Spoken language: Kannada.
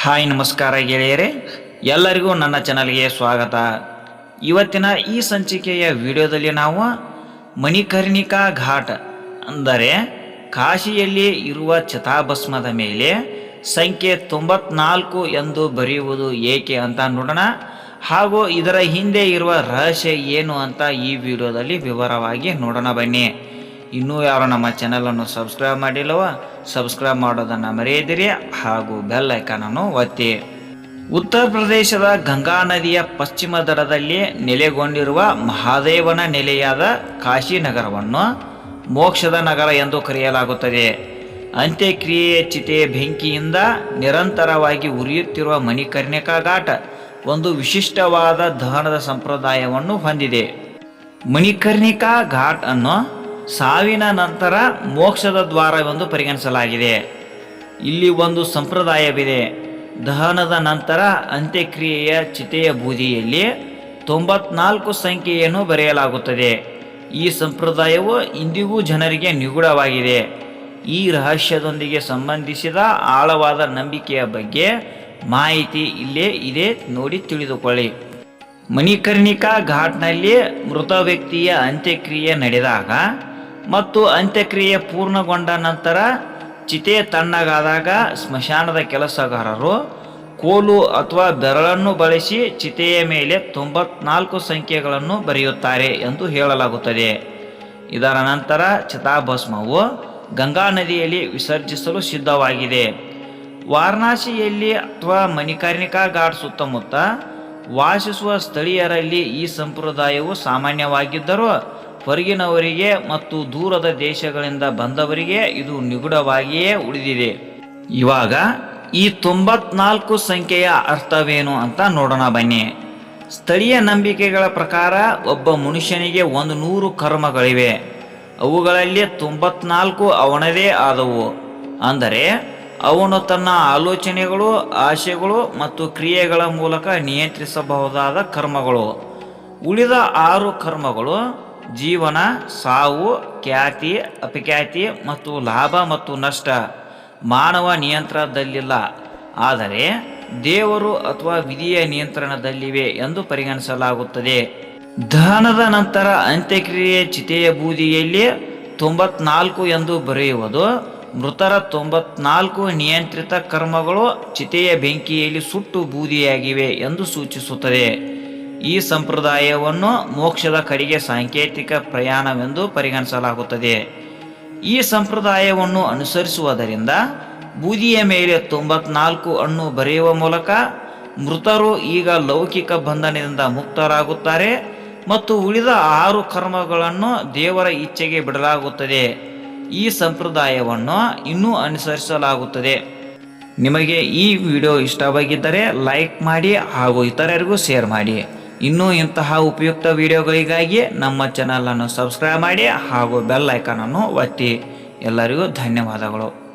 ಹಾಯ್, ನಮಸ್ಕಾರ ಗೆಳೆಯರೇ. ಎಲ್ಲರಿಗೂ ನನ್ನ ಚಾನಲ್ಗೆ ಸ್ವಾಗತ. ಇವತ್ತಿನ ಈ ಸಂಚಿಕೆಯ ವಿಡಿಯೋದಲ್ಲಿ ನಾವು ಮಣಿಕರ್ಣಿಕಾ ಘಾಟ್ ಅಂದರೆ ಕಾಶಿಯಲ್ಲಿ ಇರುವ ಚಿತಾಭಸ್ಮದ ಮೇಲೆ ಸಂಖ್ಯೆ ತೊಂಬತ್ನಾಲ್ಕು ಎಂದು ಬರೆಯುವುದು ಏಕೆ ಅಂತ ನೋಡೋಣ. ಹಾಗೂ ಇದರ ಹಿಂದೆ ಇರುವ ರಹಸ್ಯ ಏನು ಅಂತ ಈ ವಿಡಿಯೋದಲ್ಲಿ ವಿವರವಾಗಿ ನೋಡೋಣ ಬನ್ನಿ. ಇನ್ನೂ ಯಾರು ನಮ್ಮ ಚಾನಲನ್ನು ಸಬ್ಸ್ಕ್ರೈಬ್ ಮಾಡಿಲ್ಲವ ಸಬ್ಸ್ಕ್ರೈಬ್ ಮಾಡೋದನ್ನು ಮರೆಯದಿರಿ ಹಾಗೂ ಬೆಲ್ ಐಕಾನನ್ನು ಒತ್ತಿ. ಉತ್ತರ ಪ್ರದೇಶದ ಗಂಗಾ ನದಿಯ ಪಶ್ಚಿಮ ದಡದಲ್ಲಿ ನೆಲೆಗೊಂಡಿರುವ ಮಹಾದೇವನ ನೆಲೆಯಾದ ಕಾಶಿ ನಗರವನ್ನು ಮೋಕ್ಷದ ನಗರ ಎಂದು ಕರೆಯಲಾಗುತ್ತದೆ. ಅಂತ್ಯಕ್ರಿಯೆಯ ಚಿತೆಯ ಬೆಂಕಿಯಿಂದ ನಿರಂತರವಾಗಿ ಉರಿಯುತ್ತಿರುವ ಮಣಿಕರ್ಣಿಕಾ ಘಾಟ್ ಒಂದು ವಿಶಿಷ್ಟವಾದ ದಹನದ ಸಂಪ್ರದಾಯವನ್ನು ಹೊಂದಿದೆ. ಮಣಿಕರ್ಣಿಕಾ ಘಾಟ್ ಅನ್ನು ಸಾವಿನ ನಂತರ ಮೋಕ್ಷದ ದ್ವಾರವೆಂದು ಪರಿಗಣಿಸಲಾಗಿದೆ. ಇಲ್ಲಿ ಒಂದು ಸಂಪ್ರದಾಯವಿದೆ. ದಹನದ ನಂತರ ಅಂತ್ಯಕ್ರಿಯೆಯ ಚಿತೆಯ ಬೂದಿಯಲ್ಲಿ ತೊಂಬತ್ನಾಲ್ಕು ಸಂಖ್ಯೆಯನ್ನು ಬರೆಯಲಾಗುತ್ತದೆ. ಈ ಸಂಪ್ರದಾಯವು ಇಂದಿಗೂ ಜನರಿಗೆ ನಿಗೂಢವಾಗಿದೆ. ಈ ರಹಸ್ಯದೊಂದಿಗೆ ಸಂಬಂಧಿಸಿದ ಆಳವಾದ ನಂಬಿಕೆಯ ಬಗ್ಗೆ ಮಾಹಿತಿ ಇಲ್ಲೇ ಇದೆ, ನೋಡಿ ತಿಳಿದುಕೊಳ್ಳಿ. ಮಣಿಕರ್ಣಿಕಾ ಘಾಟ್ನಲ್ಲಿ ಮೃತ ವ್ಯಕ್ತಿಯ ಅಂತ್ಯಕ್ರಿಯೆ ನಡೆದಾಗ ಮತ್ತು ಅಂತ್ಯಕ್ರಿಯೆ ಪೂರ್ಣಗೊಂಡ ನಂತರ ಚಿತೆ ತಣ್ಣಗಾದಾಗ ಸ್ಮಶಾನದ ಕೆಲಸಗಾರರು ಕೋಲು ಅಥವಾ ಬೆರಳನ್ನು ಬಳಸಿ ಚಿತೆಯ ಮೇಲೆ ತೊಂಬತ್ನಾಲ್ಕು ಸಂಖ್ಯೆಗಳನ್ನು ಬರೆಯುತ್ತಾರೆ ಎಂದು ಹೇಳಲಾಗುತ್ತದೆ. ಇದರ ನಂತರ ಚಿತಾಭಸ್ಮವು ಗಂಗಾ ನದಿಯಲ್ಲಿ ವಿಸರ್ಜಿಸಲು ಸಿದ್ಧವಾಗಿದೆ. ವಾರಣಾಸಿಯಲ್ಲಿ ಅಥವಾ ಮಣಿಕರ್ಣಿಕಾ ಘಾಟ್ ಸುತ್ತಮುತ್ತ ವಾಸಿಸುವ ಸ್ಥಳೀಯರಲ್ಲಿ ಈ ಸಂಪ್ರದಾಯವು ಸಾಮಾನ್ಯವಾಗಿದ್ದರೂ ಹೊರಗಿನವರಿಗೆ ಮತ್ತು ದೂರದ ದೇಶಗಳಿಂದ ಬಂದವರಿಗೆ ಇದು ನಿಗೂಢವಾಗಿಯೇ ಉಳಿದಿದೆ. ಇವಾಗ ಈ ತೊಂಬತ್ನಾಲ್ಕು ಸಂಖ್ಯೆಯ ಅರ್ಥವೇನು ಅಂತ ನೋಡೋಣ ಬನ್ನಿ. ಸ್ಥಳೀಯ ನಂಬಿಕೆಗಳ ಪ್ರಕಾರ ಒಬ್ಬ ಮನುಷ್ಯನಿಗೆ ಒಂದು ನೂರು ಕರ್ಮಗಳಿವೆ. ಅವುಗಳಲ್ಲಿ ತೊಂಬತ್ನಾಲ್ಕು ಅವನದೇ ಆದವು. ಅಂದರೆ ಅವನು ತನ್ನ ಆಲೋಚನೆಗಳು ಆಶೆಗಳು ಮತ್ತು ಕ್ರಿಯೆಗಳ ಮೂಲಕ ನಿಯಂತ್ರಿಸಬಹುದಾದ ಕರ್ಮಗಳು. ಉಳಿದ ಆರು ಕರ್ಮಗಳು ಜೀವನ, ಸಾವು, ಖ್ಯಾತಿ, ಅಪಖ್ಯಾತಿ ಮತ್ತು ಲಾಭ ಮತ್ತು ನಷ್ಟ ಮಾನವ ನಿಯಂತ್ರಣದಲ್ಲಿಲ್ಲ. ಆದರೆ ದೇವರು ಅಥವಾ ವಿಧಿಯ ನಿಯಂತ್ರಣದಲ್ಲಿವೆ ಎಂದು ಪರಿಗಣಿಸಲಾಗುತ್ತದೆ. ದಹನದ ನಂತರ ಅಂತ್ಯಕ್ರಿಯೆ ಚಿತೆಯ ಬೂದಿಯಲ್ಲಿ ತೊಂಬತ್ನಾಲ್ಕು ಎಂದು ಬರೆಯುವುದು, ಮೃತರ ತೊಂಬತ್ನಾಲ್ಕು ನಿಯಂತ್ರಿತ ಕರ್ಮಗಳು ಚಿತೆಯ ಬೆಂಕಿಯಲ್ಲಿ ಸುಟ್ಟು ಬೂದಿಯಾಗಿವೆ ಎಂದು ಸೂಚಿಸುತ್ತದೆ. ಈ ಸಂಪ್ರದಾಯವನ್ನು ಮೋಕ್ಷದ ಕಡೆಗೆ ಸಾಂಕೇತಿಕ ಪ್ರಯಾಣವೆಂದು ಪರಿಗಣಿಸಲಾಗುತ್ತದೆ. ಈ ಸಂಪ್ರದಾಯವನ್ನು ಅನುಸರಿಸುವುದರಿಂದ ಬೂದಿಯ ಮೇಲೆ ತೊಂಬತ್ನಾಲ್ಕು ಹಣ್ಣು ಬರೆಯುವ ಮೂಲಕ ಮೃತರು ಈಗ ಲೌಕಿಕ ಬಂಧನದಿಂದ ಮುಕ್ತರಾಗುತ್ತಾರೆ ಮತ್ತು ಉಳಿದ ಆರು ಕರ್ಮಗಳನ್ನು ದೇವರ ಇಚ್ಛೆಗೆ ಬಿಡಲಾಗುತ್ತದೆ. ಈ ಸಂಪ್ರದಾಯವನ್ನು ಇನ್ನೂ ಅನುಸರಿಸಲಾಗುತ್ತದೆ. ನಿಮಗೆ ಈ ವಿಡಿಯೋ ಇಷ್ಟವಾಗಿದ್ದರೆ ಲೈಕ್ ಮಾಡಿ ಹಾಗೂ ಇತರರಿಗೂ ಶೇರ್ ಮಾಡಿ. ಇನ್ನೂ ಇಂತಹ ಉಪಯುಕ್ತ ವಿಡಿಯೋಗಳಿಗಾಗಿ ನಮ್ಮ ಚಾನಲನ್ನು ಸಬ್ಸ್ಕ್ರೈಬ್ ಮಾಡಿ ಹಾಗೂ ಬೆಲ್ ಐಕಾನನ್ನು ಒತ್ತಿ. ಎಲ್ಲರಿಗೂ ಧನ್ಯವಾದಗಳು.